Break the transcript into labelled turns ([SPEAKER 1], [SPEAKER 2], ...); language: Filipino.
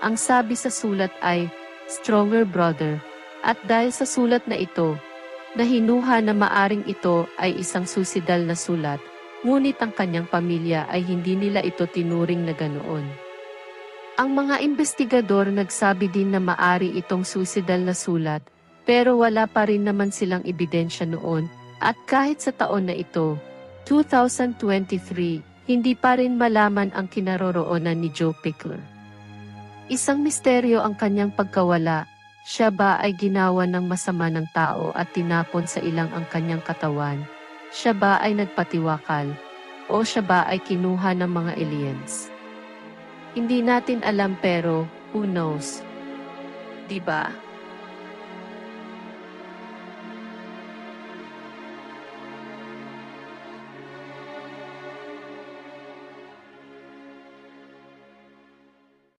[SPEAKER 1] Ang sabi sa sulat ay, Stronger Brother. At dahil sa sulat na ito, na hinuha na maaring ito ay isang suicidal na sulat, ngunit ang kanyang pamilya ay hindi nila ito tinuring na ganoon. Ang mga investigador nagsabi din na maari itong suicidal na sulat, pero wala pa rin naman silang ebidensya noon, at kahit sa taon na ito, 2023, hindi pa rin malaman ang kinaroroonan ni Joe Pickler. Isang misteryo ang kanyang pagkawala, siya ba ay ginawa ng masama ng tao at tinapon sa ilang ang kanyang katawan? Siya ba ay nagpatiwakal? O siya ba ay kinuha ng mga aliens? Hindi natin alam pero, who knows? Diba?